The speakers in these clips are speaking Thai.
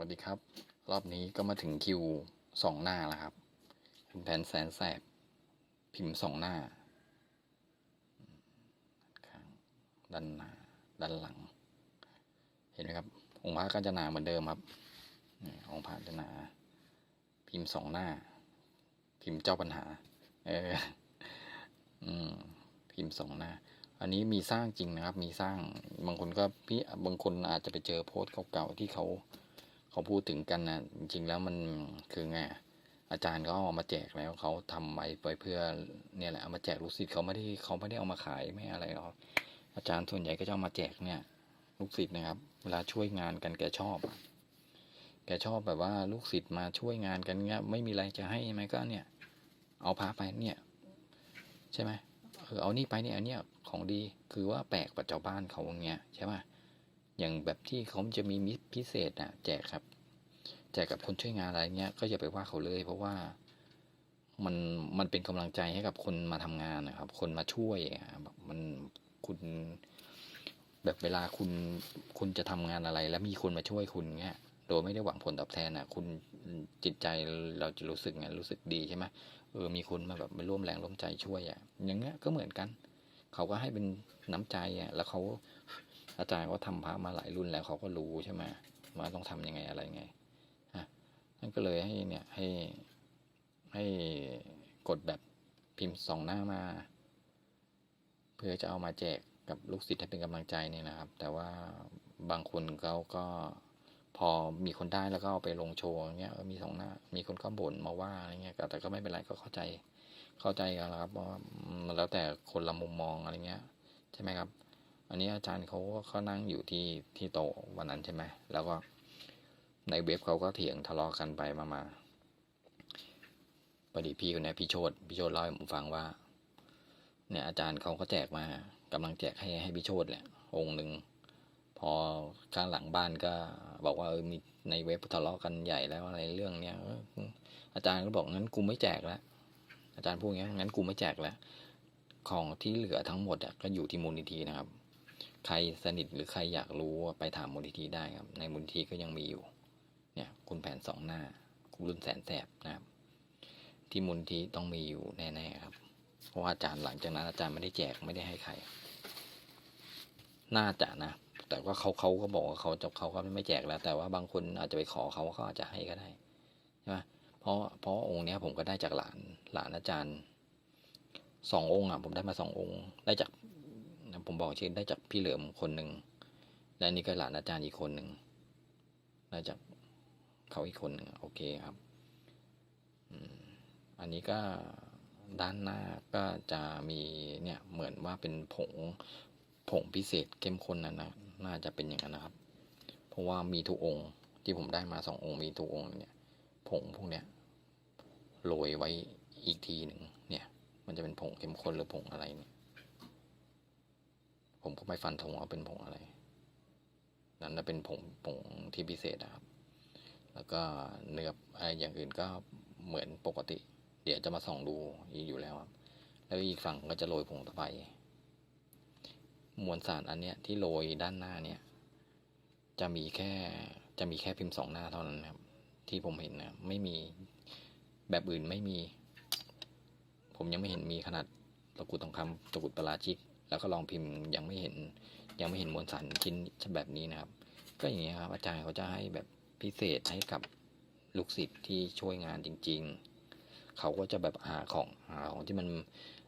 วัสดีครับ รอบนี้ก็มาถึงคิวสองหน้าแล้วครับเป็นแผนแสนแสบ พิมพ์สองหน้าข้างด้านหน้าด้านหลัง เห็นไหมครับ องค์พระก็จะหนาเหมือนเดิมครับองค์พระจะหนา พิมพ์สองหน้า พิมพ์เจ้าปัญหา เอออืมพิมพ์สองหน้า อันนี้มีสร้างจริงนะครับ มีสร้างบางคนก็พี่บางคนอาจจะไปเจอโพสต์เก่าๆที่เขา เขาพูดถึงกันนะจริงๆแล้วมันคือไงอาจารย์ก็เอามาแจกแล้วเขาทำไว้ไปเพื่อเนี่ยแหละเอามาแจกลูกศิษย์เขาไม่ได้เขาไม่ได้เอามาขายไม่อะไรหรอกอาจารย์ส่วนใหญ่ก็จะเอามาแจกเนี่ย ลูกศิษย์นะครับ เวลาช่วยงานกันแกชอบแกชอบแบบว่าลูกศิษย์มาช่วยงานกันเงี้ยไม่มีอะไรจะให้ไหมก็เนี่ย เอาพาไปเนี่ย ใช่ไหมเออเอานี่ไปเนี่ยอันเนี้ยของดีคือว่าแปลกกว่าชาวบ้านเขาอย่างเงี้ยใช่ไหม อย่างแบบที่เขาจะมีมิตรพิเศษอะแจกครับ แจกกับคนช่วยงานอะไรเงี้ย ก็อย่าไปว่าเขาเลย เพราะว่ามันมันเป็นกำลังใจให้กับคนมาทำงานนะครับ คนมาช่วยอะแบบมันคุณแบบเวลาคุณคุณจะทำงานอะไร แล้วมีคนมาช่วยคุณเงี้ยโดยไม่ได้หวังผลตอบแทนอะ คุณจิตใจเราจะรู้สึกไงรู้สึกดีใช่ไหมเออมีคนมาแบบมาร่วมแรงร่วมใจช่วยอะอย่างเงี้ยก็เหมือนกัน เขาก็ให้เป็นน้ำใจอะแล้วเขา อาจารย์ก็ทำพระมาหลายรุ่นแล้วเขาก็รู้ใช่ไหมว่าต้องทำยังไงอะไรไงอะนั่นก็เลยให้เนี่ยให้ให้กดแบบพิมพ์สองหน้ามา เพื่อจะเอามาแจกกับลูกศิษย์ให้เป็นกำลังใจเนี่ยนะครับ แต่ว่าบางคนเขาก็พอมีคนได้แล้วก็เอาไปลงโชว์อย่างเงี้ยมีสองหน้า มีคนก็บ่นมาว่าอะไรเงี้ยแต่ก็ไม่เป็นไรก็เข้าใจเข้าใจกันแล้วครับว่าแล้วแต่คนละมุมมองอะไรเงี้ยใช่ไหมครับ อันนี้อาจารย์เขาก็เขานั่งอยู่ที่ที่โต๊ะวันนั้นใช่ไหมแล้วก็ในเว็บเขาก็เถียงทะเลาะกันไปมามาพอดีพี่คนนี้พี่โชดพี่โชดเล่าให้ผมฟังว่า เนี่ยอาจารย์เขาก็แจกมากำลังแจกให้ให้พี่โชดแหละองค์หนึ่งพอข้างหลังบ้านก็บอกว่าเออมีในเว็บทะเลาะกันใหญ่แล้วอะไรเรื่องเนี้ยอาจารย์ก็บอกงั้นกูไม่แจกแล้วอาจารย์พูดอย่างงี้งั้นกูไม่แจกแล้วของที่เหลือทั้งหมดอะก็อยู่ที่มูลนิธินะครับ ใครสนิทหรือใครอยากรู้ไปถามมูลนิธิได้ครับ ในมูลนิธิก็ยังมีอยู่ เนี่ยคุณแผนสองหน้า คุณรุ่นแสนแสบนะครับ ที่มูลนิธิต้องมีอยู่แน่ๆครับ เพราะว่าอาจารย์หลังจากนั้นอาจารย์ไม่ได้แจกไม่ได้ให้ใคร น่าจะนะ แต่ว่าเขาเขาก็บอกว่าเขาจะเขาก็ไม่แจกแล้ว แต่ว่าบางคนอาจจะไปขอเขาเขาอาจจะให้ก็ได้ใช่ไหมเพราะเพราะองค์เนี้ยผมก็ได้จากหลานหลานอาจารย์สององค์อะผมได้มาสององค์ ได้จาก ผมบอกชื่อได้จากพี่เหลิมคนหนึ่งและนี่ก็หลานอาจารย์อีกคนหนึ่งได้จากเขาอีกคนหนึ่งโอเคครับอันนี้ก็ด้านหน้าก็จะมีเนี่ยเหมือนว่าเป็นผงผงพิเศษเข้มข้นนะนะน่าจะเป็นอย่างนั้นนะครับ เพราะว่ามีทุกองค์ที่ผมได้มาสององค์มีทุกองค์เนี่ยผงพวกเนี้ยโรยไว้อีกทีหนึ่งเนี่ย มันจะเป็นผงเข้มข้นหรือผงอะไรเนี่ย ผมก็ไม่ฟันธงว่าเป็นผงอะไร นั่นจะเป็นผงผงที่พิเศษนะครับ แล้วก็เนื้ออะไรอย่างอื่นก็เหมือนปกติ เดี๋ยวจะมาส่องดูอยู่แล้วครับ แล้วอีกฝั่งก็จะโรยผงตะไบมวลสารอันเนี้ยที่โรยด้านหน้าเนี่ยจะมีแค่จะมีแค่พิมพ์สองหน้าเท่านั้นครับ ที่ผมเห็นนะไม่มีแบบอื่นไม่มี ผมยังไม่เห็นมีขนาดตะกุดทองคำตะกุดปราชิก แล้วก็ลองพิมพ์ยังไม่เห็นยังไม่เห็นมวลสารชิ้นแบบนี้นะครับ ก็อย่างนี้ยครับอาจารย์เขาจะให้แบบพิเศษให้กับลูกศิษย์ที่ช่วยงานจริง ๆ เขาก็จะแบบหาของหาของที่มัน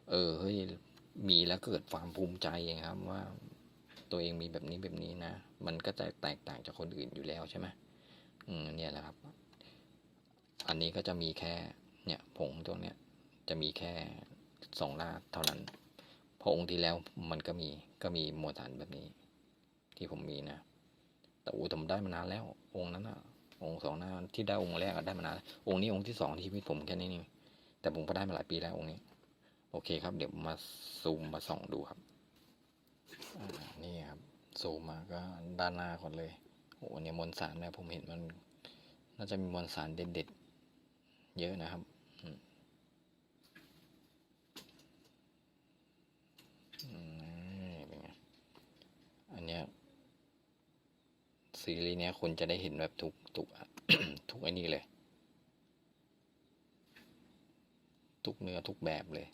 เออเฮ้ยมีแล้วเกิดความภูมิใจครับว่าตัวเองมีแบบนี้แบบนี้นะ มันก็จะแตกต่างจากคนอื่นอยู่แล้วใช่ไหมอืมเนี่ยแหละครับ อันนี้ก็จะมีแค่เนี่ยผงตัวเนี้ยจะมีแค่สองลาดเท่านั้น พอองค์ที่แล้วมันก็มีก็มีมวลสารแบบนี้ ที่ผมมีนะ แต่อูผมได้มานานแล้ว องค์นั้นอะองค์สองหน้าที่ได้องค์แรกได้มานานองค์นี้องค์ที่สองที่ชีวิตผมแค่นี้นี่แต่ผมก็ได้มาหลายปีแล้วองค์นี้ โอเคครับ เดี๋ยวมาซูมมาส่องดูครับนี่ครับซูมมาก็ด้านหน้าก่อนเลยโอ้เนี่ยมวลสารนะผมเห็นมัน น่าจะมีมวลสารเด็ดๆเยอะนะครับ อันเนี้ยซีรีส์เนี้ยคุณจะได้เห็นแบบทุกทุกทุกไอ้นี่เลย ทุกเนื้อทุกแบบเลย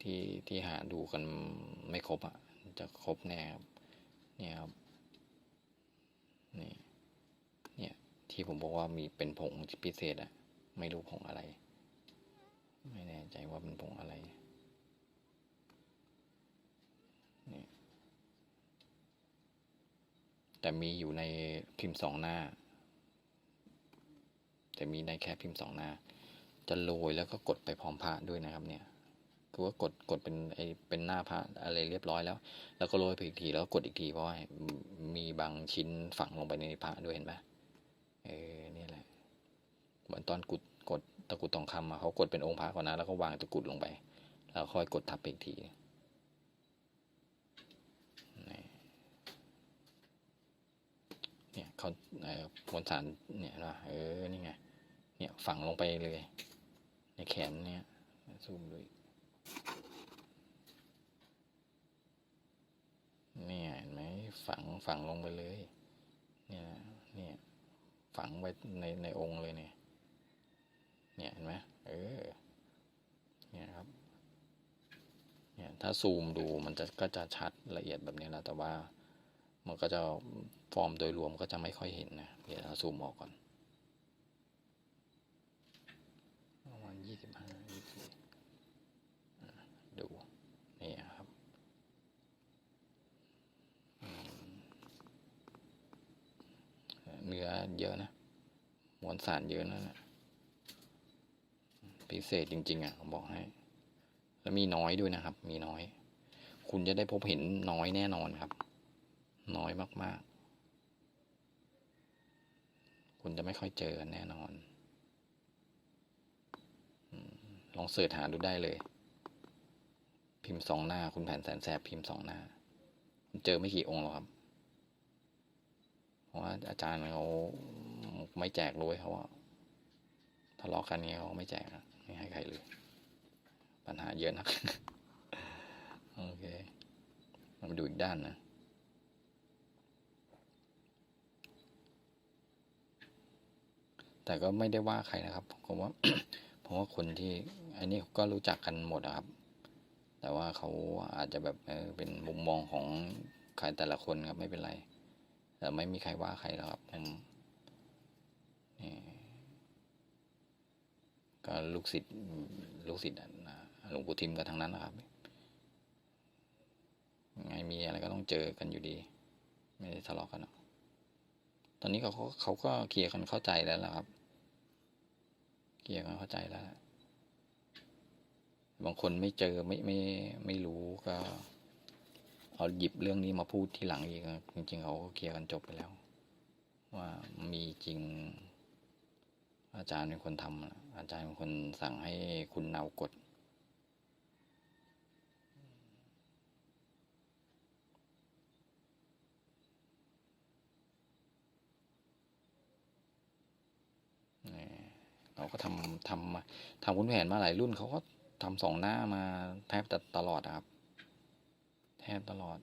ที่ที่หาดูกันไม่ครบอะ จะครบแน่ครับเนี่ยครับนี่เนี่ยที่ผมบอกว่ามีเป็นผงพิเศษอะไม่รู้ผงอะไร ไม่แน่ใจว่าเป็นผงอะไรนี่ แต่มีอยู่ในพิมพ์สองหน้า แต่มีในแค่พิมพ์สองหน้า จะโรยแล้วก็กดไปพร้อมพระด้วยนะครับเนี่ยคือว่ากดกดเป็นไอเป็นหน้าพระอะไรเรียบร้อยแล้ว แล้วก็โรยไปอีกทีแล้วกกดอีกทีเพราะว่ามีบางชิ้นฝังลงไปในพระด้วยเห็นไหมเออเนี่ยแหละเหมือนตอนกดกดตะกรุดทองคำอะเขากดเป็นองค์พระก่อนนะแล้วก็วางตะกรุดลงไป แล้วค่อยกดทับอีกทีนี่ เขาเอ่อมวลสารเนี่ยนะเออนี่ไงเนี่ยฝังลงไปเลย ในแขนเนี่ยซูมดูเนี่ยเห็นไหมฝังฝังลงไปเลย เนี่ยเนี่ยฝังไว้ในในองค์เลยเนี่ย เนี่ยเห็นไหมเออเนี่ยครับเนี่ยถ้าซูมดูมันจะก็จะชัดละเอียดแบบนี้แหละแต่ว่า มันก็จะฟอร์มโดยรวมก็จะไม่ค่อยเห็นนะ เดี๋ยวเราซูมออกก่อนประมาณยี่สิบห้ายี่สิบดู นี่ครับเนื้อเยอะนะมวลสารเยอะนะนะพิเศษจริง ๆอะผมบอกให้ แล้วมีน้อยด้วยนะครับ มีน้อย คุณจะได้พบเห็นน้อยแน่นอนครับ น้อยมาก ๆ คุณจะไม่ค่อยเจอกันแน่นอนลองเสิร์ชหาดูได้เลย พิมพ์สองหน้า คุณแผนแสนแสบพิมพ์สองหน้า เจอไม่กี่องค์หรอกครับ เพราะว่าอาจารย์เขาไม่แจกเลยเขาว่าทะเลาะกันเงี้ยเขาไม่แจกนะไม่ให้ใครเลย ปัญหาเยอะนัก โอเค มาดูอีกด้านนะ แต่ก็ไม่ได้ว่าใครนะครับ ผมว่าผมว่าคนที่อันนี้ก็รู้จักกันหมดนะครับ แต่ว่าเขาอาจจะแบบเออเป็นมุมมองของใครแต่ละคนครับไม่เป็นไร แต่ไม่มีใครว่าใครหรอกครับผมนี่ก็ลูกศิษย์ลูกศิษย์หลวงปู่ทิมกันทั้งนั้นนะครับไงมีอะไรก็ต้องเจอกันอยู่ดี ไม่ได้ทะเลาะกันหรอกตอนนี้เขาเขาก็เคลียร์กันเข้าใจแล้วล่ะครับ เคียร์กันเข้าใจแล้ว บางคนไม่เจอไม่ไม่ไม่รู้ก็เอาหยิบเรื่องนี้มาพูดทีหลังอีกจริงๆเขาก็เคลียร์กันจบไปแล้ว ว่ามีจริง อาจารย์เป็นคนทำอาจารย์เป็นคนสั่งให้คุณเนากด เราก็ทำทำมาทำคุณแผนมาหลายรุ่นเขาก็ทำสองหน้ามาแทบจะตลอดครับ แทบตลอด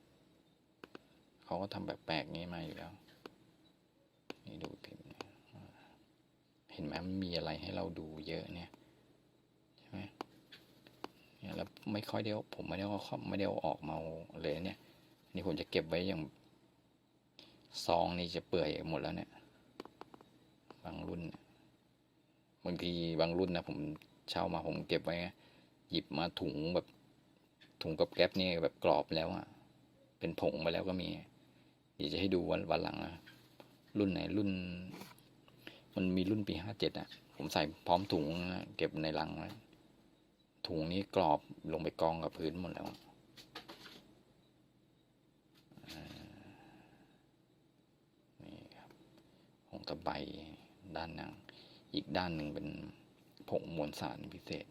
เขาก็ทำแบบแปลกนี้มาอยู่แล้ว นี่ดูพิมพ์เนี่ยเห็นไหมมันมีอะไรให้เราดูเยอะเนี่ยใช่ไหมเนี่ยแล้วไม่ค่อยเดียวผมไม่ได้เอาไม่ได้เอาออกมาเลยเนี่ยนี่ผมจะเก็บไว้อย่างซองนี่จะเปื่อยหมดแล้วเนี่ย บางรุ่นเนี่ย บางทีบางรุ่นนะผมเช่ามาผมเก็บไว้ หยิบมาถุงแบบถุงกับแก๊ปนี่แบบกรอบแล้วอะเป็นผงไปแล้วก็มีเดี๋ยวจะให้ดูวันวันหลังนะรุ่นไหนรุ่น มันมีรุ่นปีห้าเจ็ดอะผมใส่พร้อมถุงนะเก็บในลังไว้ถุงนี้กรอบลงไปกองกับพื้นหมดแล้วนี่ครับผงตะไบด้านหนัง อีกด้านหนึ่งเป็นผงมวลสารพิเศษ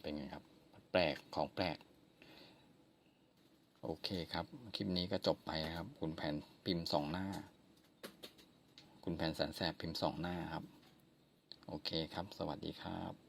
เป็นไงครับ แปลกของแปลก โอเคครับ คลิปนี้ก็จบไปครับ คุณแผนพิมพ์สองหน้า คุณแผนแสนแสบพิมพ์สองหน้าครับ โอเคครับ สวัสดีครับ